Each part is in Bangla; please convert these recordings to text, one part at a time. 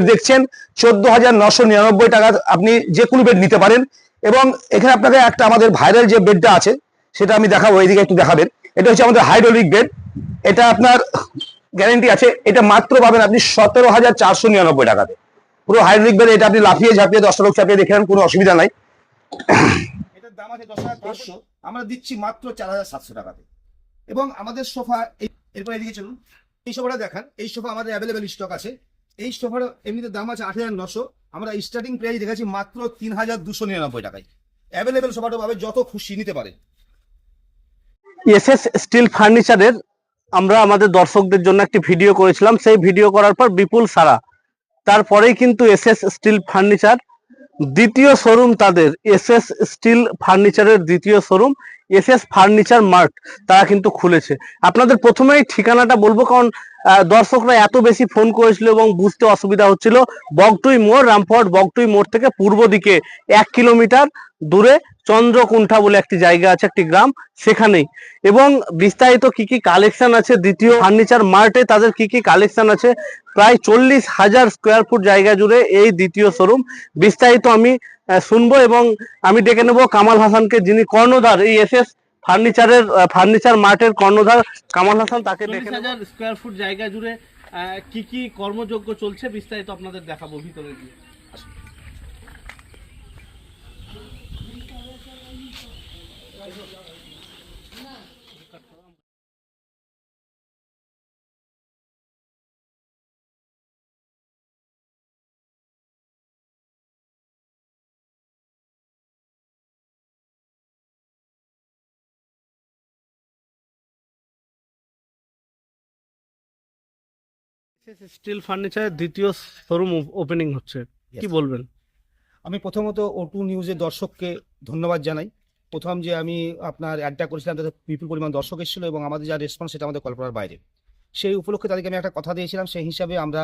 দেখছেন, চোদ্দ হাজার নশো নিরানব্বই টাকা আপনি যে কোনো বেড নিতে পারেন এবং এখানে আপনাকে একটা আমাদের ভাইরাল যে বেডটা আছে, সেটা আমি দেখাবো, এইদিকে একটু দেখাবেন। এটা হচ্ছে আমাদের হাইড্রোলিক বেড এটা আপনার গ্যারেন্টি আছে, এটা মাত্র পাবেন আপনি সতেরো হাজার চারশো নিরানব্বই টাকাতে। পুরো হাইড্রোলিক বেড এটা আপনি লাফিয়ে ঝাঁপিয়ে দশটা লোক চাপিয়ে দেখে কোনো অসুবিধা নাই। এটার দাম আছে দশ হাজার পাঁচশো আমরা দিচ্ছি মাত্র চার হাজার সাতশো টাকাতে। এবং আমাদের সোফা এরপর এদিকে চলুন। এই সোফাটা দেখান, এই সোফা আমাদের অ্যাভেলেবেল স্টক আছে। এই সোফার এমনিতে দাম আছে আট হাজার নশো। আমরা স্টার্টিং প্রাইস দেখাচ্ছি মাত্র তিন হাজার দুশো নিরানব্বই টাকায়। অ্যাভেলেবেল সোফাটা পাবে যত খুশি, নিতে পারে। এস এস স্টিল ফার্নিচারের আমরা আমাদের দর্শকদের জন্য একটি ভিডিও করেছিলাম। সেই ভিডিও করার পর বিপুল সারা তারপরেই কিন্তু এস এস স্টিল ফার্নিচার দ্বিতীয় শোরুম তাদের। এস এস স্টিল ফার্নিচারের দ্বিতীয় showroom S S furniture mart তারা কিন্তু খুলেছে। আপনাদের প্রথমেই ঠিকানাটা বলব, কারণ দর্শকরা এত বেশি ফোন করেছিল এবং বুঝতে অসুবিধা হচ্ছিল। বগটুই মোড়, রামপুরহাট বগটুই মোড় থেকে পূর্ব দিকে এক কিলোমিটার দূরে চন্দ্রকুণ্ঠা বলে একটি জায়গা আছে, একটি গ্রাম সেখানেই। এবং বিস্তারিত কি কি কালেকশন আছে, দ্বিতীয় ফার্নিচার মার্টে তাদের কি কি কালেকশন আছে, প্রায় চল্লিশ হাজার স্কোয়ার ফুট জায়গা জুড়ে এই দ্বিতীয় শোরুম বিস্তারিত আমি শুনব এবং আমি ডেকে নেব কামাল হাসানকে, যিনি কর্ণধার এই এস এস ফার্নিচারের ফার্নিচার মার্টের কর্ণধার কামাল হাসান তাকে দেখে স্কোয়ার ফুট জায়গা জুড়ে কি কি কর্মযোগ্য চলছে বিস্তারিত আপনাদের দেখাবো ভিতরে গিয়ে। স্টিল ফার্নিচারের দ্বিতীয় শোরুম ওপেনিং হচ্ছে। কি বলবেন? আমি প্রথমত ও টু নিউজের দর্শককে ধন্যবাদ জানাই। প্রথম যে আমি আপনার অ্যাডটা করেছিলাম তাতে বিপুল পরিমাণ দর্শক এসেছিল এবং আমাদের যা রেসপন্স সেটা আমাদের কল্পনার বাইরে। সেই উপলক্ষে তাদেরকে আমি একটা কথা দিয়েছিলাম সেই হিসাবে আমরা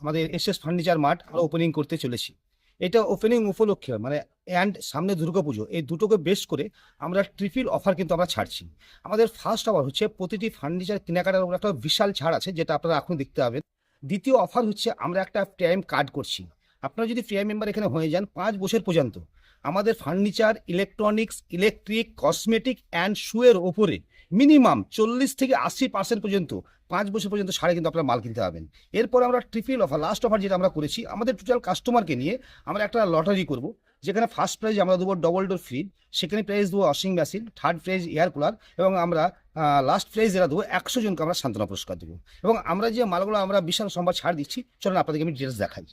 আমাদের এস এস ফার্নিচার মার্ট আমরা ওপেনিং করতে চলেছি। এটা ওপেনিং উপলক্ষে মানে অ্যান্ড সামনে দুর্গা পুজো। এই দুটোকে বেশ করে আমরা ট্রিপল অফার কিন্তু আমরা ছাড়ছি। আমাদের ফার্স্ট অফার হচ্ছে প্রতিটি ফার্নিচার কেনাকাটার উপর একটা বিশাল ছাড় আছে, যেটা আপনারা এখন দেখতে পাবেন। দ্বিতীয় অফার হচ্ছে আমরা একটা প্রাইম কার্ড করছি। আপনারা যদি প্রাইম মেম্বার এখানে হয়ে যান, পাঁচ বছর পর্যন্ত আমাদের furniture, electronics, electric, cosmetic and শুয়ের ওপরে মিনিমাম চল্লিশ থেকে আশি পার্সেন্ট পর্যন্ত, পাঁচ বছর পর্যন্ত ছাড়ে কিন্তু আপনারা মাল কিনতে পারবেন। এরপর আমরা ট্রিপল অফার লাস্ট অফার যেটা আমরা করেছি, আমাদের টোটাল কাস্টমারকে নিয়ে আমরা একটা লটারি করব, যেখানে ফার্স্ট প্রাইজ আমরা দেবো double door fridge second prize দেবো washing machine third prize air cooler এবং আমরা লাস্ট প্রাইজ যেটা দেবো একশো জনকে আমরা সান্ত্বনা পুরস্কার দেবো। এবং আমরা যে মালগুলো আমরা বিশাল সম্ভার ছাড় দিচ্ছি, চলুন আপনাদেরকে আমি ডিটেলস দেখাই।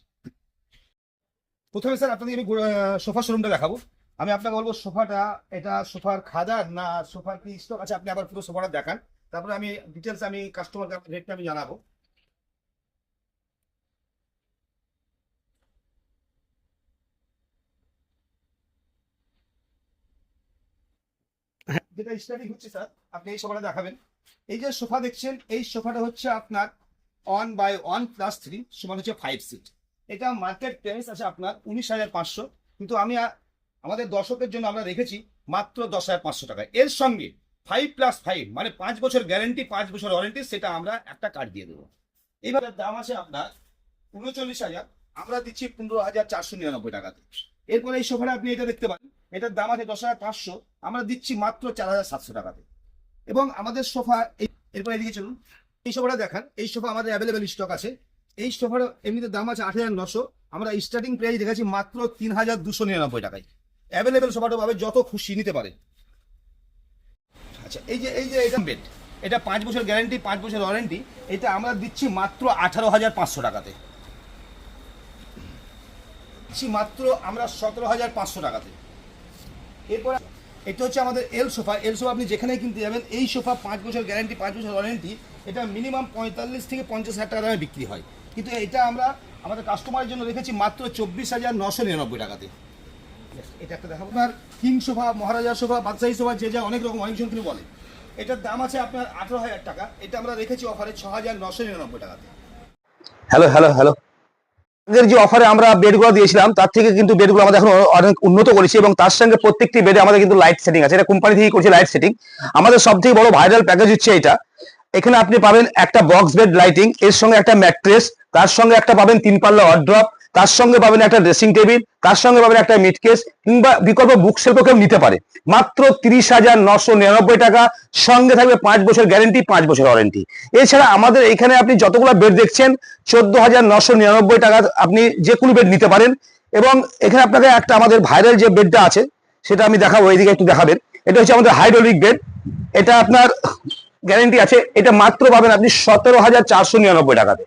প্রথমে স্যার আপনাদের আমি সোফা শোরুমটা দেখাবো। আমি আপনাকে বলব সোফাটা, এটা সোফার খাদার না সোফার কি স্টক আছে, আপনি আবার পুরো সোফাটা দেখান। তারপরে আমি ডিটেলস আমি কাস্টমার রেটটা আমি জানাব। যেটা স্টার্টিং হচ্ছে স্যার, আপনি এই সোফাটা দেখাবেন। এই যে সোফা দেখছেন, এই সোফাটা হচ্ছে আপনার one by one plus three সমান হচ্ছে ফাইভ সিট এটা মার্কেট প্রাইস আছে আপনার উনিশ হাজার পাঁচশো। কিন্তু আমি আমাদের দর্শকের জন্য আমরা রেখেছি মাত্র দশ হাজার পাঁচশো টাকা। এর সঙ্গে ফাইভ প্লাস ফাইভ মানে পাঁচ বছর গ্যারেন্টি পাঁচ বছর ওয়ারেন্টি সেটা আমরা একটা কার্ড দিয়ে দেবো। এইভাবে দাম আছে আপনার উনচল্লিশ হাজার। আমরা দিচ্ছি পনেরো হাজার চারশো নিরানব্বই টাকাতে। এরপরে এই সোফাটা আপনি এটা দেখতে পারেন, এটার দাম আছে দশ হাজার পাঁচশো। আমরা দিচ্ছি মাত্র চার হাজার সাতশো টাকাতে। এবং আমাদের সোফা এরপরে এরপর এদিকে চলুন। এই সোফাটা দেখান। এই সোফা আমাদের অ্যাভেলেবেল স্টক আছে। এই সোফার এমনিতে দাম আছে আট হাজার নশো। আমরা স্টার্টিং প্রাইস দেখাচ্ছি মাত্র তিন হাজার দুশো নিরানব্বই টাকায়। অ্যাভেলেবেল সোফাটা পাবে যত খুশি নিতে পারে। আচ্ছা এই যে এই যে এটা বেড এটা পাঁচ বছর গ্যারেন্টি পাঁচ বছর ওয়ারেন্টি এটা আমরা দিচ্ছি মাত্র আঠারো হাজার পাঁচশো টাকাতে। দিচ্ছি মাত্র আমরা সতেরো হাজার পাঁচশো টাকাতে। এরপর এটা হচ্ছে আমাদের এল সোফা এল সোফা আপনি যেখানে কিনতে যাবেন, এই সোফা পাঁচ বছর গ্যারান্টি পাঁচ বছর ওয়ারেন্টি এটা মিনিমাম পঁয়তাল্লিশ থেকে পঞ্চাশ হাজার টাকা দামে বিক্রি হয়। কিন্তু এটা আমরা আমাদের কাস্টমারের জন্য রেখেছি মাত্র চব্বিশ হাজার নশো নিরানব্বই টাকাতে। এটা একটা দেখাবো। আপনার কিং সোফা মহারাজা সোফা বাদশাহী সোফা যে যা অনেক রকম অনেকজন কিন্তু বলে। এটার দাম আছে আপনার আঠারো হাজার টাকা। এটা আমরা রেখেছি অফারে ছ হাজার নশো নিরানব্বই টাকাতে। হ্যালো হ্যালো হ্যালো আমাদের যে অফারে আমরা বেডগুলো দিয়েছিলাম, তার থেকে কিন্তু বেডগুলো আমাদের এখন অনেক উন্নত করেছি এবং তার সঙ্গে প্রত্যেকটি বেডে আমাদের কিন্তু লাইট সেটিং আছে। এটা কোম্পানি থেকে করছে লাইট সেটিং আমাদের সব থেকে বড় ভাইরাল প্যাকেজ হচ্ছে এটা। এখানে আপনি পাবেন একটা বক্স বেড লাইটিং এর সঙ্গে একটা ম্যাট্রেস তার সঙ্গে একটা পাবেন তিন পাল্লা ওয়ার্ড্রপ তার সঙ্গে পাবেন একটা ড্রেসিং টেবিল তার সঙ্গে পাবেন একটা মিট কেস কিংবা বিকল্প বুক সেলফও কেউ নিতে পারে। মাত্র তিরিশ হাজার নশো নিরানব্বই টাকা, সঙ্গে থাকবে পাঁচ বছর গ্যারেন্টি পাঁচ বছর ওয়ারেন্টি এছাড়া আমাদের এখানে আপনি যতগুলো বেড দেখছেন, চোদ্দ হাজার নশো নিরানব্বই টাকা আপনি যে কোনো বেড নিতে পারেন। এবং এখানে আপনাকে একটা আমাদের ভাইরাল যে বেডটা আছে, সেটা আমি দেখাবো, এইদিকে একটু দেখাবেন। এটা হচ্ছে আমাদের হাইড্রোলিক বেড এটা আপনার গ্যারেন্টি আছে। এটা মাত্র পাবেন আপনি সতেরো হাজার চারশো নিরানব্বই টাকাতে।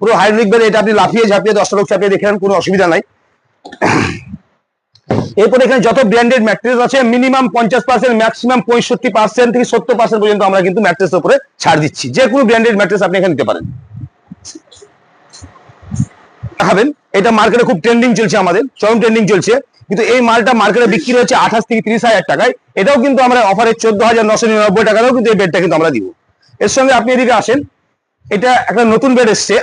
পুরো হাইড্রোলিক বেড এটা আপনি লাফিয়ে ঝাঁপিয়ে দশটা লোক চাপিয়ে দেখে কোনো অসুবিধা নাই। এরপরে এখানে যত ব্র্যান্ডেড ম্যাট্রেস আছে মিনিমাম পঞ্চাশ পার্সেন্ট ম্যাক্সিমাম পঁয়ষট্টি পার্সেন্ট থেকে সত্তর পার্সেন্ট পর্যন্ত আমরা কিন্তু ম্যাট্রেসের উপরে ছাড় দিচ্ছি। যে কোনো ব্র্যান্ডেড ম্যাট্রেস আপনি এখানে নিতে পারেন। দেখাবেন এটা মার্কেটে খুব ট্রেন্ডিং চলছে আমাদের, চরম ট্রেন্ডিং চলছে। কিন্তু এই মালটা মার্কেটে বিক্রি হচ্ছে আঠাশ থেকে তিরিশ হাজার টাকায়। এটাও কিন্তু আমরা অফারে চোদ্দ হাজার নশো নিরানব্বই টাকারও কিন্তু এই বেডটা কিন্তু আমরা দিব। এর সঙ্গে আপনি এদিকে আসেন এটা একটা নতুন বেড এসছে।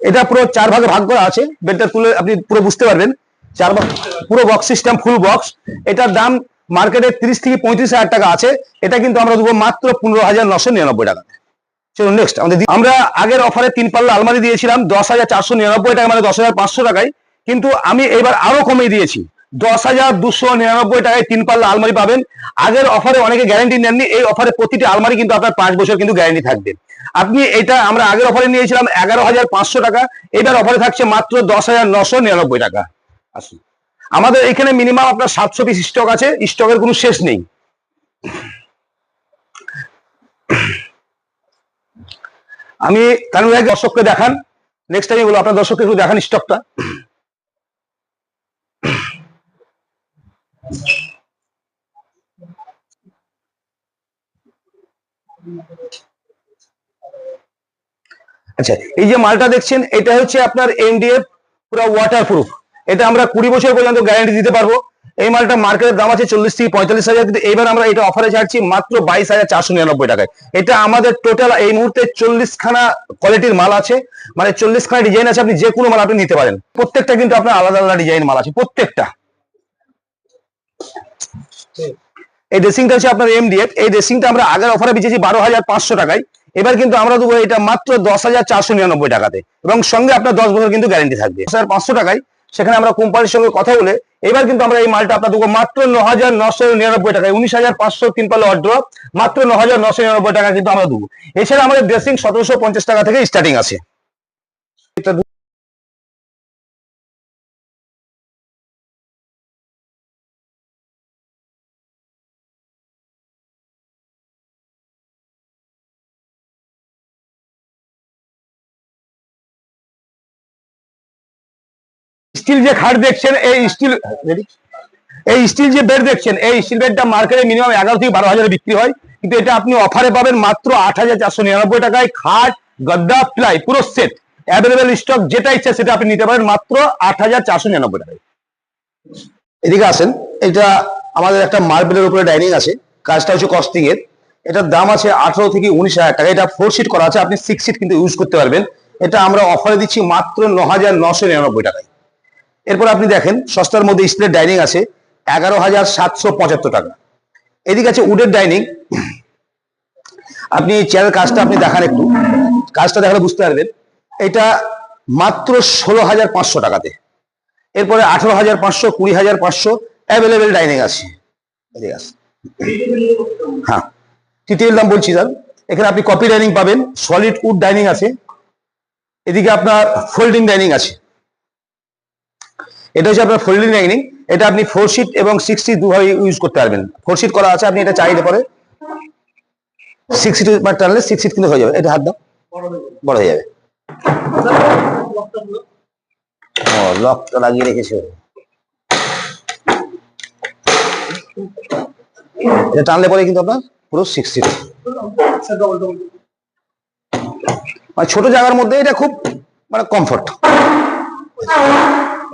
এটা পুরো চার ভাগে ভাগ করা আছে। বেডটা তুলে আপনি পুরো বুঝতে পারবেন। চার ভাগ, পুরো বক্স সিস্টেম ফুল বক্স এটার দাম মার্কেটে তিরিশ থেকে পঁয়ত্রিশ হাজার টাকা আছে। এটা কিন্তু আমরা দেবো মাত্র পনেরো হাজার নশো নিরানব্বই টাকা। চলুন নেক্সট আমাদের আমরা আগের অফারে তিন পাল্লা আলমারি দিয়েছিলাম, দশ হাজার চারশো নিরানব্বই টাকা মানে দশ হাজার পাঁচশো টাকায়। কিন্তু আমি এবার আরও কমিয়ে দিয়েছি। দশ হাজার দুশো নিরানব্বই টাকায় তিন পাল্লা আলমারি পাবেন। আগের অফারে অনেকে গ্যারান্টি নেননি। এই অফারে প্রতিটি আলমারি কিন্তু আপনার পাঁচ বছর কিন্তু গ্যারান্টি থাকবে। আপনি এটা আমরা আগের অফারে নিয়েছিলাম এগারো হাজার পাঁচশো টাকা, এটার অফারে থাকছে মাত্র দশ হাজার নশো নিরানব্বই টাকা। আসুন। আমাদের এখানে মিনিমাম আপনার সাতশো পিস স্টক আছে স্টকের কোনো শেষ নেই। আমি কারণ আগে দর্শককে দেখান। নেক্সট টাইম বলো আপনার দর্শককে একটু দেখান স্টকটা আচ্ছা এই যে মালটা দেখছেন, এটা হচ্ছে আপনার এমডিএফ পুরো ওয়াটার প্রুফ এটা আমরা কুড়ি বছর পর্যন্ত গ্যারান্টি দিতে পারব। এই মালটা মার্কেটের দাম আছে চল্লিশ থেকে পঁয়তাল্লিশ হাজার। কিন্তু এবার আমরা এটা অফারে ছাড়ছি মাত্র বাইশ হাজার চারশো নিরানব্বই টাকায়। এটা আমাদের টোটাল এই মুহূর্তে চল্লিশ খানা কোয়ালিটির মাল আছে। মানে চল্লিশ খানা ডিজাইন আছে, আপনি যে কোনো মাল আপনি নিতে পারেন। প্রত্যেকটা কিন্তু আপনার আলাদা আলাদা ডিজাইন মাল আছে, প্রত্যেকটা। এই ড্রেসিংটা হচ্ছে আপনার এমডিএফ এই ড্রেসিংটা আমরা আগের অফারে বেচেছি বারো হাজার পাঁচশো টাকায়। এবার কিন্তু আমরা দেবো এটা মাত্র দশ হাজার চারশো নিরানব্বই টাকাতে। এবং সঙ্গে আপনার দশ বছর কিন্তু গ্যারেন্টি থাকবে। দশ হাজার পাঁচশো টাকায় সেখানে আমরা কোম্পানির সঙ্গে কথা বলে এবার কিন্তু আমরা এই মালটা আপনার দেবো মাত্র ন হাজার নশো নিরানব্বই টাকায়। উনিশ হাজার পাঁচশো তিন পাল্লা অর্ডার মাত্র ন হাজার নশো নিরানব্বই টাকা কিন্তু আমরা দেবো। এছাড়া আমাদের ড্রেসিং সতেরোশো পঞ্চাশ টাকা থেকে স্টার্টিং আছে। স্টিল যে খাট দেখছেন এই স্টিল এই স্টিল যে বেড দেখছেন এই স্টিল বেডটা মার্কেটে মিনিমাম এগারো থেকে বারো হাজারে বিক্রি হয়। কিন্তু এটা আপনি অফারে পাবেন মাত্র আট হাজার চারশো নিরানব্বই টাকায় খাট গদ্দা প্লাই পুরো সেট অ্যাভেলেবেল স্টক যেটা ইচ্ছা সেটা আপনি নিতে পারেন মাত্র আট হাজার চারশো নিরানব্বই টাকায়। এদিকে আসেন এটা আমাদের একটা মার্বেলের উপরে ডাইনিং আছে কাজটা হচ্ছে কস্টিং এর। এটার দাম আছে আঠারো থেকে উনিশ হাজার টাকা। এটা ফোর সিট করা আছে আপনি সিক্স সিট কিন্তু ইউজ করতে পারবেন। এটা আমরা অফারে দিচ্ছি মাত্র ন হাজার নশো নিরানব্বই টাকায়। এরপর আপনি দেখেন, সস্তার মধ্যে স্টিলের ডাইনিং আছে, এগারো হাজার সাতশো পঁচাত্তর টাকা। এদিকে আছে উডের ডাইনিং আপনি চেয়ারের কাজটা আপনি দেখান একটু। কাজটা দেখালে বুঝতে পারবেন। এটা মাত্র ষোলো হাজার পাঁচশো টাকাতে। এরপরে আঠারো হাজার পাঁচশো, কুড়ি হাজার পাঁচশো অ্যাভেলেবেল ডাইনিং আছে। আসেন। হ্যাঁ। তৃতীয় দাম বলছি স্যার এখানে আপনি কপি ডাইনিং পাবেন। সলিড উড ডাইনিং আছে। এদিকে আপনার ফোল্ডিং ডাইনিং আছে। এটা হচ্ছে আপনার ফোল্ডিং ডাইনিং এটা আপনি ফোর সিট এবং সিক্স সিট দুভাবে ইউজ করতে পারবেন। ফোর সিট করা আছে, আপনি এটা চাইলে পরে সিক্স সিট টানলে সিক্স সিট কিন্তু হয়ে যাবে। এটা হাত দাও, বড় হয়ে যাবে। ও লকটা লাগিয়ে রেখেছে। এটা টানলে পরে কিন্তু আপনার পুরো সিক্স মানে ছোট জায়গার মধ্যে এটা খুব মানে কমফর্ট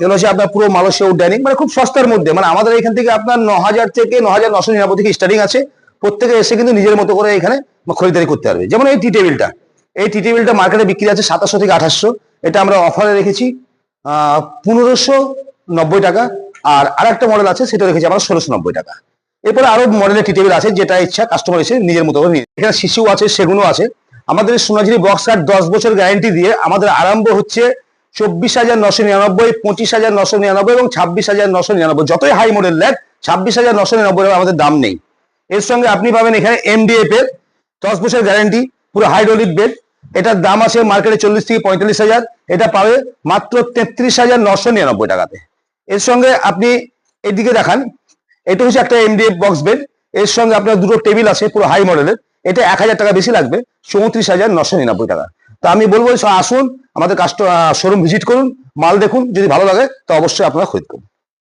এগুলো হচ্ছে আপনার পুরো মালয়েশিয়া ডাইনিং মানে খুব সস্তার মধ্যে মানে আমাদের এখান থেকে আপনার ন হাজার থেকে ন হাজার নশো নিরানব্বই থেকে স্টার্টিং আছে। প্রত্যেকে এসে কিন্তু নিজের মতো করে এখানে খরিদারি করতে পারবে। যেমন এই টি টেবিলটা এই টি টেবিলটা মার্কেটে বিক্রি আছে সাতাশশো থেকে আঠাশশো। এটা আমরা অফারে রেখেছি পনেরোশো নব্বই টাকা। আর আরেকটা মডেল আছে, সেটা রেখেছি আমরা ষোলোশো নব্বই টাকা। এরপরে আরও মডেলের টি টেবিল আছে, যেটা ইচ্ছা কাস্টমার এসে নিজের মতো করে নিয়ে এখানে শিশু আছে, সেগুনও আছে। আমাদের সোনাঝুরি বক্স কার্ড দশ বছর গ্যারান্টি দিয়ে আমাদের আরম্ভ হচ্ছে চব্বিশ হাজার নশো নিরানব্বই, পঁচিশ হাজার নশো নিরানব্বই এবং ছাব্বিশ হাজার নশো নিরানব্বই। যতই হাই মডেল নেন ছাব্বিশ হাজার নশো নিরানব্বই আমাদের দাম নেই। এর সঙ্গে আপনি পাবেন এখানে এমডিএফ এর দশ বছর গ্যারান্টি পুরো হাইড্রোলিক বেড এটার দাম আছে মার্কেটে চল্লিশ থেকে পঁয়তাল্লিশ হাজার। এটা পাবে মাত্র তেত্রিশ হাজার নশো নিরানব্বই টাকাতে। এর সঙ্গে আপনি এদিকে দেখান, এটা হচ্ছে একটা এমডিএফ বক্স বেড এর সঙ্গে আপনার দুটো টেবিল আছে পুরো হাই মডেলের এটা এক হাজার টাকা বেশি লাগবে, চৌত্রিশ হাজার নশো নিরানব্বই টাকা। তো আমি বলব আসুন, আমাদের কাস্টমার শোরুম ভিজিট করুন, মাল দেখুন, যদি ভালো লাগে, তো অবশ্যই আপনারা খরিদ করুন।